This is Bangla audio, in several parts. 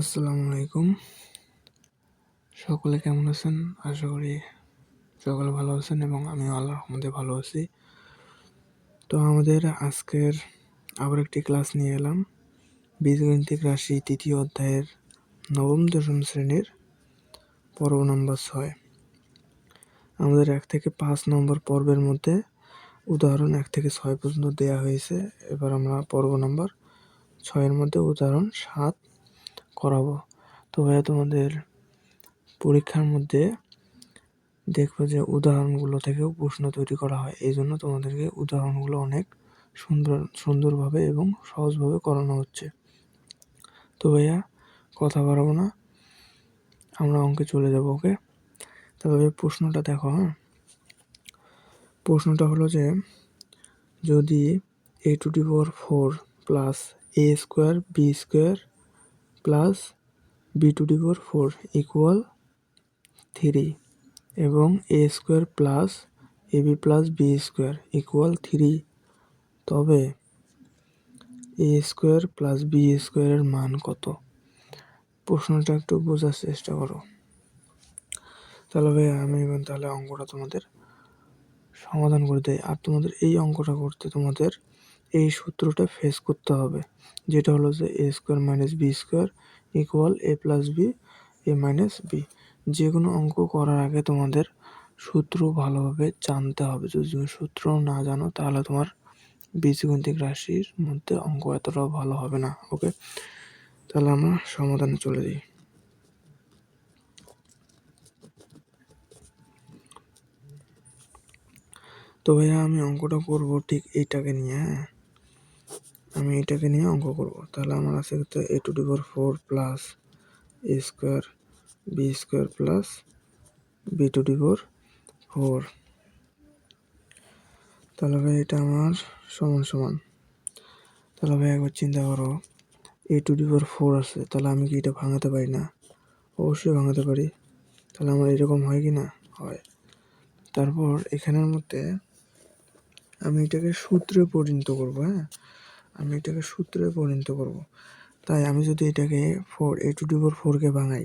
আসসালামু আলাইকুম। সকলে কেমন আছেন? আশা করি সকলে ভালো আছেন এবং আমিও আল্লাহর রহমতে ভালো আছি। তো আমাদের আজকের আবার একটি ক্লাস নিয়ে এলাম। বীজগণিতিক রাশি তৃতীয় অধ্যায়ের নবম দশম শ্রেণির পর্ব নম্বর ছয়। আমাদের এক থেকে পাঁচ নম্বর পর্বের মধ্যে উদাহরণ এক থেকে ছয় পর্যন্ত দেয়া হয়েছে। এবার আমরা পর্ব নম্বর ছয়ের মধ্যে উদাহরণ সাত করাবো। তো ভাইয়া, তোমাদের পরীক্ষার মধ্যে দেখব যে উদাহরণগুলো থেকেও প্রশ্ন তৈরি করা হয়। এই জন্য তোমাদেরকে উদাহরণগুলো অনেক সুন্দর, সুন্দরভাবে এবং সহজভাবে করানো হচ্ছে। তো ভাইয়া, কথা বাড়াবো না। আমরা অঙ্কে চলে যাব, ওকে? তবে প্রশ্নটা দেখো হ্যাঁ? প্রশ্নটা হলো যে, যদি A to the power four plus A square B square plus B to the power four equal three এবং A square plus A B plus B square equal three তবে এ স্কোয়ার প্লাস বি স্কোয়ারের মান কত? প্রশ্নটা একটু বোঝার চেষ্টা করো। তাহলে ভাই আমি এবার তাহলে অঙ্কটা তোমাদের সমাধান করে দেয় আর তোমাদের এই অঙ্কটা করতে তোমাদের এই সূত্রটা ফেস করতে হবে, যেটা হলো যে a square minus b square equals a plus b a minus b যে কোনো অঙ্ক করার আগে তোমাদের সূত্র ভালোভাবে জানতে হবে। যদি তুমি সূত্র না জানো, তাহলে তোমার বীজগণিতিক রাশির মধ্যে অঙ্ক এতটাও ভালো হবে না, ওকে? তাহলে আমরা সমাধানে চলে যাই। তো ভাইয়া, আমি অঙ্কটা করব ঠিক এইটাকে নিয়ে হ্যাঁ? আমি এটাকে নিয়ে অঙ্ক করব। তাহলে আমার আছে হচ্ছে a two divide four plus a square b square plus b two divide four তাহলে ভাই এটা আমার সমান সমান। তাহলে ভাই একবার চিন্তা করো এ টু ডিভোর ফোর আছে, তাহলে আমি কি এটা ভাঙাতে পারি না? অবশ্যই ভাঙাতে পারি। তাহলে আমার এরকম হয় কি না? হয়। তারপর এখানের মধ্যে আমি এটাকে সূত্রে পরিণত করব হ্যাঁ? আমি এটাকে সূত্রে পরিণত করব। তাই আমি যদি এটাকে ফোর এ টু ডিভোর ফোরকে ভাঙাই,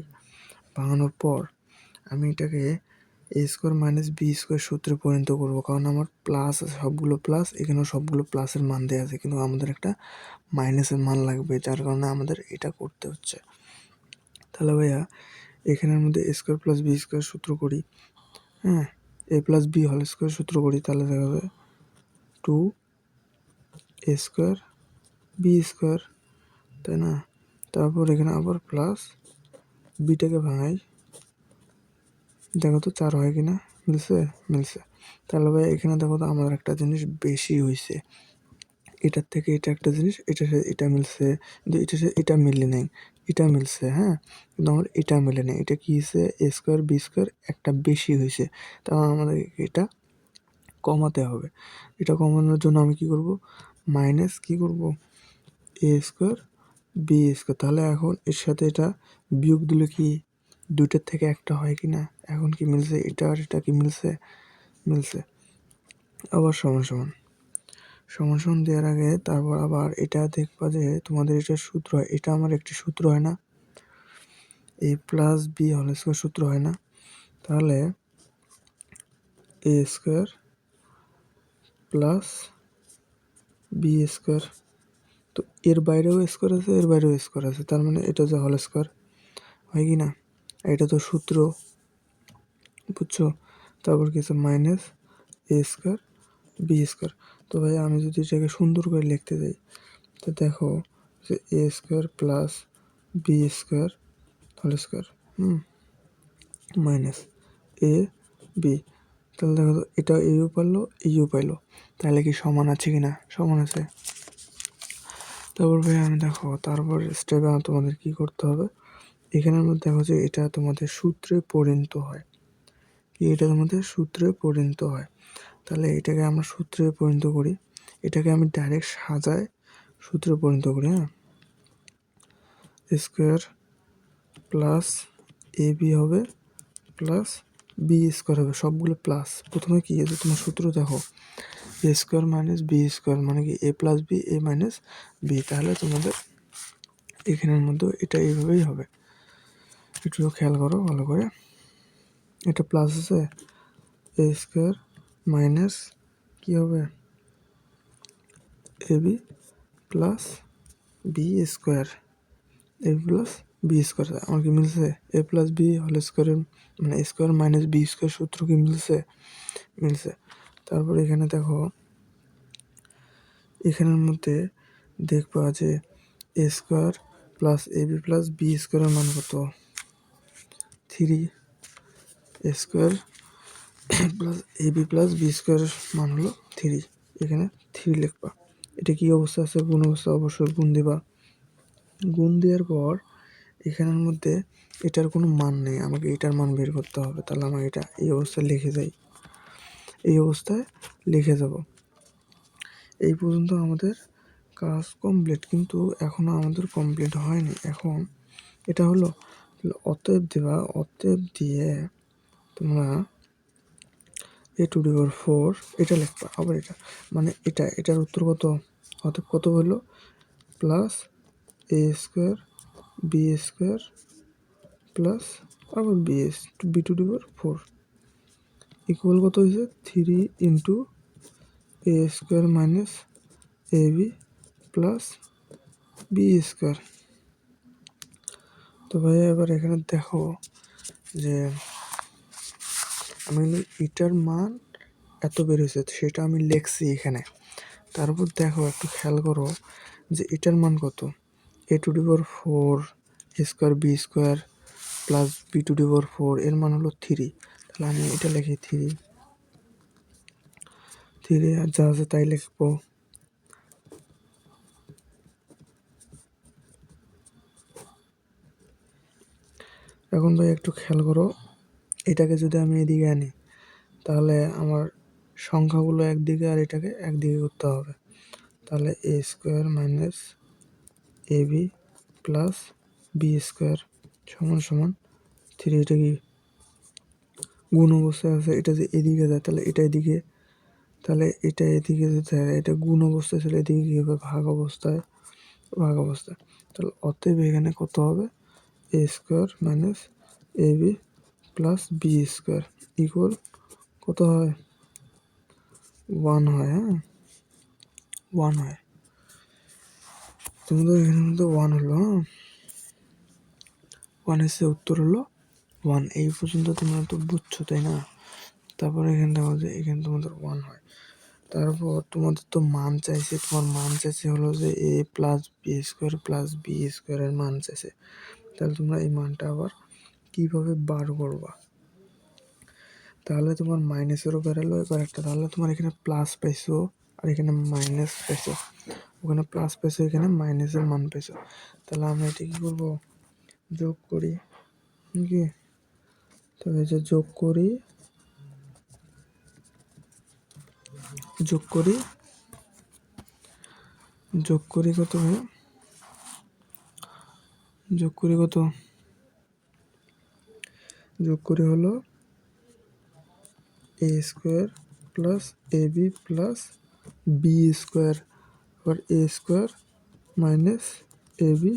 ভাঙানোর পর আমি এটাকে a square minus b square সূত্রে পরিণত করব। কারণ আমার প্লাস সবগুলো প্লাস এখানেও সবগুলো প্লাসের মান দেওয়া আছে, কিন্তু আমাদের একটা মাইনাসের মান লাগবে, যার কারণে আমাদের এটা করতে হচ্ছে। তাহলে ভাইয়া, এখানের মধ্যে a square plus b square সূত্র করি হ্যাঁ? এ প্লাস বি হল স্কোয়ার সূত্র করি, তাহলে দেখা যাবে two a square b square তাই না? তারপর এখানে আবার প্লাস বিটাকে ভাঙাই। দেখো তো চার হয় কিনা? মিলছে? মিলছে। তাহলে ভাই, এখানে দেখো তো আমাদের একটা জিনিস বেশি হয়েছে এটার থেকে এটা একটা জিনিস এটা এটা মিলছে। কিন্তু এটা এটা মিলে নেই। এটা মিলছে হ্যাঁ? কিন্তু আমার এটা মিলে নেই। এটা কী হয়েছে এ স্কোয়ার বি স্কোয়ার একটা বেশি হয়েছে তাহলে আমাদের এটা কমাতে হবে। এটা কমানোর জন্য আমি কি করব? মাইনাস কি করব? এ স্কোয়ার বি স্কোয়ার তাহলে এখন এর সাথে এটা বিয়োগ দিলে কি দুইটার থেকে একটা হয় কি না? এখন কি মিলছে? এটা আর এটা কি মিলছে? মিলছে। আবার সমান সমান। সমান সমান দেওয়ার আগে তারপর আবার এটা দেখবা যে তোমাদের এটা সূত্র হয়। এটা আমার একটি সূত্র হয় না। এ প্লাস বি হল স্কোয়ার সূত্র হয় না। তাহলে a square plus b square তো এর বাইরেও স্কোয়ার আছে, এর বাইরেও স্কোয়ার আছে। তার মানে এটা যে হল স্কোয়ার হয় কি না? এটা তো সূত্র, বুঝছ? তারপর কি আছে? Minus a square b square তো ভাই, আমি যদি এটাকে সুন্দর করে লিখতে যাই, তো দেখো যে a square plus b square হল স্কোয়ার হুম? মাইনাস এ বি তাহলে দেখো তো, এটা ইউ পারল ইউ পাইলো তাহলে কি সমান আছে কি না? সমান আছে। তারপর ভাই আমি দেখো তারপর স্টেপে তোমাদের কি করতে হবে? এখানে মধ্যে দেখো যে এটা তোমাদের সূত্রে পরিণত হয়। কি এটা তোমাদের সূত্রে পরিণত হয়? তাহলে এটাকে আমরা সূত্রে পরিণত করি। এটাকে আমি ডাইরেক্ট সাজায় সূত্রে পরিণত করি হ্যাঁ? স্কোয়ার প্লাস এ বি হবে প্লাস বি স্কোয়ার হবে, সবগুলো প্লাস প্রথমে কি আছে? তোমার সূত্র দেখো। A square minus b square মানে কি a plus b a minus b তাহলে তোমাদের এখানের মধ্যে এটা এইভাবেই হবে। একটু খেয়াল করো ভালো করে। এটা প্লাস আছে এ স্কোয়ার মাইনাস কী হবে? A b plus b square a plus b square আমার কি মিলছে? এ প্লাস বি হল স্কোয়ারের মানে স্কোয়ার মাইনাস বি স্কোয়ার সূত্র কি মিলছে? মিলছে। তারপর এখানে দেখো, এখানের মধ্যে দেখবা যে a square plus a b plus b স্কোয়ারের মান কত? Three a square plus a b plus b স্কোয়ারের মান হলো থ্রি এখানে থ্রি লিখবা। এটা কি অবস্থা আছে? গুণ অবস্থা অবশ্যই গুণ দিবা। গুণ দেওয়ার পর এখানের মধ্যে এটার কোনো মান নেই। আমাকে এটার মান বের করতে হবে। তাহলে আমাকে এটা এই অবস্থায় লিখে যাই এই অবস্থায় লিখে যাব এই পর্যন্ত আমাদের কাজ কমপ্লিট কিন্তু এখনও আমাদের কমপ্লিট হয়নি। এখন এটা হলো অতএব দেবা, অতএব দিয়ে তোমরা এ টু ডিভার ফোর এটা লিখবা, আবার এটা মানে এটা, এটার উত্তর কত? অতএব কত হলো? Plus a square b square plus আবার b s b two divide four equals কত হয়েছে? Three into a square minus a b plus b square তো ভাই, এবার এখানে দেখো যে আমি এটার মান এত বের হয়েছে, সেটা আমি লিখছি এখানে। তারপর দেখো, একটু খেয়াল করো যে এটার মান কত? A two divide four square b square plus b two divide four এর মান হলো থ্রি তাহলে আমি এটা লিখি থ্রি। থ্রি আর যা আছে তাই লিখব। এখন ভাই একটু খেয়াল করো, এটাকে যদি আমি এদিকে আনি, তাহলে আমার সংখ্যাগুলো একদিকে আর এটাকে একদিকে করতে হবে। তাহলে a square minus a b plus b square সমান সমান থ্রি, এটা কি গুণ অবস্থায় আছে, এটা যে এদিকে যায়, তাহলে এটা এদিকে। তাহলে এটা এদিকে যদি থাকে এটা গুণ অবস্থায় ছিল এদিকে কী হবে ভাগ অবস্থায় ভাগ অবস্থায়। তাহলে অতএব এখানে কত হবে? A square minus a b plus b square equals কত হয়? ওয়ান হয় হ্যাঁ? ওয়ান হয়। তোমাদের এখানে মধ্যে ওয়ান হলো হ্যাঁ? ওয়ান এসে উত্তর হলো ওয়ান এই পর্যন্ত তোমরা তো বুঝছ, তাই না? তারপর এখানে যে এখানে তোমাদের ওয়ান হয়। তারপর তোমাদের তো মান চাইছে, তোমার মান চাইছে হলো যে a plus b square plus b স্কোয়ারের মান চাইছে। তাহলে তোমরা এই মানটা আবার কীভাবে বার করবা? তাহলে তোমার মাইনাসেরও বেরালো এবার একটা, তাহলে তোমার এখানে প্লাস পাইছো আর এখানে মাইনাস পাইছো। ওখানে প্লাস পাইছো, এখানে মাইনাসের মান পাইছো। তাহলে আমরা এটা কী করব? যোগ করি, কি? তবে যে যোগ করি যোগ করি যোগ করি কত ভাই? যোগ করি কত? যোগ করি হলো a square plus a b plus b square আবার a square minus a b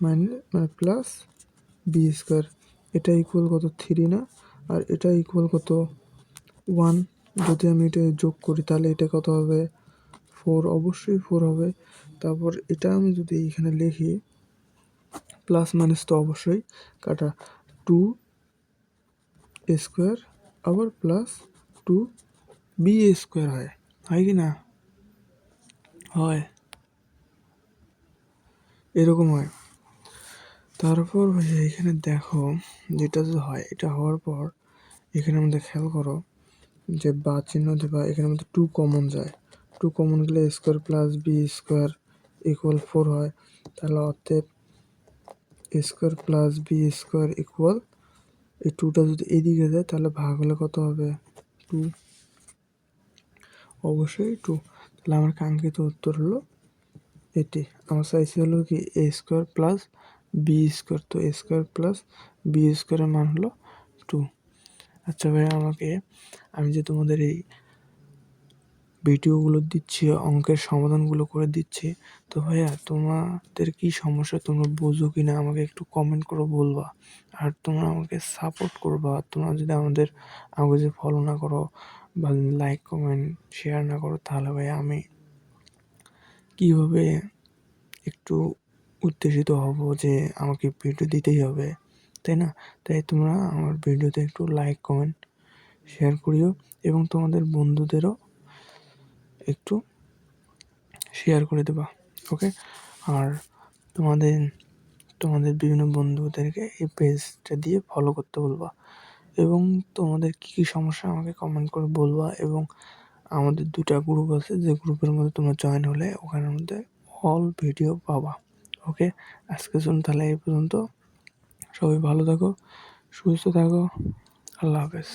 minus মানে প্লাস বি স্কোয়ার এটা ইকুয়াল কত থ্রি না? আর এটা ইকুয়াল কত ওয়ান যদি আমি এটা যোগ করি, তাহলে এটা কত হবে? ফোর অবশ্যই ফোর হবে। তারপর এটা আমি যদি এখানে লিখি প্লাস মাইনাস তো অবশ্যই কাটা। টু স্কোয়ার আবার প্লাস টু বি স্কোয়ার হয়। হয় কি না? হয়। এরকম হয়। তারপর ভাইয়া এখানে দেখো যেটা যদি হয়, এটা হওয়ার পর এখানে আমাদের খেয়াল করো যে বা চিহ্ন দেবা, এখানে মধ্যে টু কমন যায়। টু কমন গেলে square plus b square equals four হয়। তাহলে অতএব square plus b square equals এই টুটা যদি এদিকে যায়, তাহলে ভাগ হলে কত হবে? টু অবশ্যই টু তাহলে আমার কাঙ্ক্ষিত উত্তর হলো এটি। আমার চাইছে হলো কি a square plus b square তো এ স্কোয়ার প্লাস বি স্কোয়ারের মান হলো টু আচ্ছা ভাই আমাকে, আমি যে তোমাদের এই ভিডিওগুলো দিচ্ছি, অঙ্কের সমাধানগুলো করে দিচ্ছি, তো ভাইয়া, তোমাদের কী সমস্যা, তোমরা বোঝো কি না আমাকে একটু কমেন্ট করে বলবা। আর তোমরা আমাকে সাপোর্ট করবা, তোমরা যদি আমাদের আমাকে যদি ফলো না করো বা লাইক কমেন্ট শেয়ার না করো, তাহলে ভাই আমি কীভাবে একটু উত্তেজিত হব যে আমাকে ভিডিও দিতেই হবে, তাই না? তাই তোমরা আমার ভিডিওতে একটু লাইক কমেন্ট শেয়ার করিও এবং তোমাদের বন্ধুদেরও একটু শেয়ার করে দেবা ওকে আর তোমাদের তোমাদের বিভিন্ন বন্ধুদেরকে এই পেজটা দিয়ে ফলো করতে বলবা এবং তোমাদের কী কী সমস্যা আমাকে কমেন্ট করে বলবা এবং আমাদের দুটা গ্রুপ আছে, যে গ্রুপের মধ্যে তোমরা জয়েন হলে ওখানের মধ্যে অল ভিডিও পাবা। ওকে আজকে শুনুন তাহলে এই পর্যন্ত। সবাই ভালো থাকো সুস্থ থাকো। আল্লাহ হাফেজ।